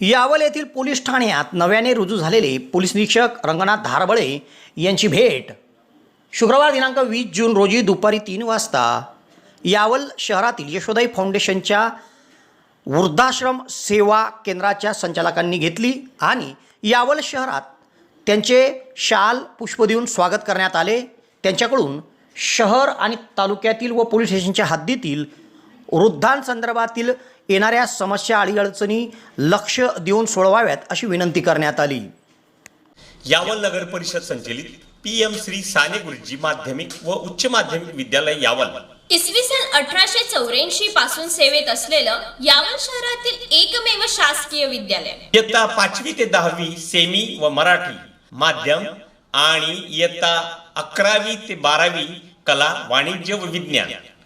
यावल येथील पोलीस ठाण्यात नव्याने रुजू झालेले पोलीस निरीक्षक रंगनाथ धारबळे यांची भेट. शुक्रवार दिनांक वीस जून रोजी दुपारी तीन वाजता यावल शहरातील यशोदाई फाउंडेशनच्या वृद्धाश्रम सेवा केंद्राच्या संचालकांनी घेतली आणि यावल शहरात त्यांचे शाल पुष्प देऊन स्वागत करण्यात आले. त्यांच्याकडून शहर आणि तालुक्यातील व पोलीस स्टेशनच्या हद्दीतील वृद्धांसंदर्भातील येणाऱ्या समस्या अडीअडचणी लक्ष देऊन सोडवाव्यात अशी विनंती करण्यात आली. यावल नगर परिषद संचलित पी एम श्री साने गुरुजी माध्यमिक व उच्च माध्यमिक विद्यालय यावल. इसवी सन अठराशे चौऱ्याऐंशी पासून सेवेत असलेलं यावल शहरातील एकमेव शासकीय विद्यालय. इयत्ता पाचवी ते दहावी सेमी व मराठी माध्यम आणि इयत्ता अकरावी ते बारावी कला वाणिज्य व विज्ञान.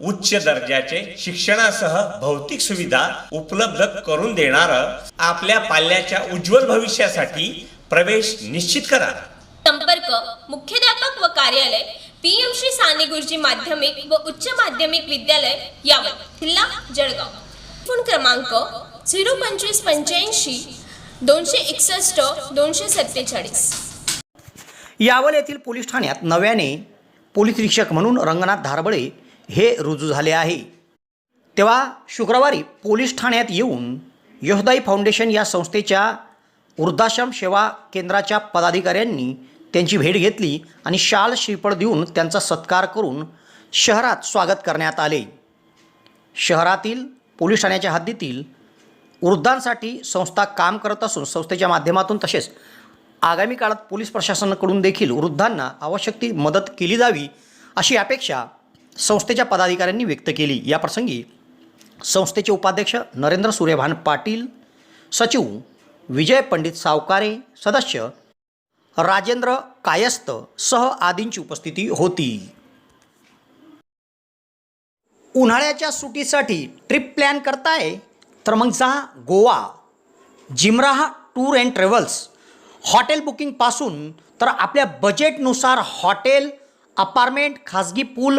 उच्च दर्जाचे शिक्षणासह भौतिक सुविधा उपलब्ध करून देणारं आपल्या पाल्याच्या उज्ज्वल भविष्यासाठी प्रवेश निश्चित करा. संपर्क मुख्याध्यापक व कार्यालय पीएम श्री साने गुरुजी माध्यमिक व उच्च माध्यमिक विद्यालय यावल जिल्हा जळगाव. फोन क्रमांक झिरो पंचवीस पंच्याऐंशी दोनशे एकसष्ट दोनशे सत्तेचाळीस. यावल येथील पोलीस ठाण्यात नव्याने पोलीस निरीक्षक म्हणून रंगनाथ धारबळे हे रुजू झाले आहे. तेव्हा शुक्रवारी पोलीस ठाण्यात येऊन यशदाई फाउंडेशन या संस्थेच्या वृद्धाश्रम सेवा केंद्राच्या पदाधिकाऱ्यांनी त्यांची भेट घेतली आणि शाल श्रीफळ देऊन त्यांचा सत्कार करून शहरात स्वागत करण्यात आले. शहरातील पोलीस ठाण्याच्या हद्दीतील वृद्धांसाठी संस्था काम करत असून संस्थेच्या माध्यमातून तसेच आगामी काळात पोलीस प्रशासनाकडून देखील वृद्धांना आवश्यक ती मदत केली जावी अशी अपेक्षा संस्थेच्या पदाधिकाऱ्यांनी व्यक्त केली. याप्रसंगी संस्थेचे उपाध्यक्ष नरेंद्र सूर्यभान पाटील सचिव विजय पंडित सावकारे सदस्य राजेंद्र कायस्थ सह आदींची उपस्थिती होती. उन्हाळ्याच्या सुटीसाठी ट्रिप प्लॅन करताय? तर मग जा Goa. Jimrah tour and travels. Hotel बुकिंगपासून तर आपल्या बजेटनुसार हॉटेल अपार्टमेंट खाजगी pool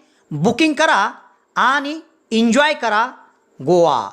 बुकिंग करा आणि एन्जॉय करा गोवा.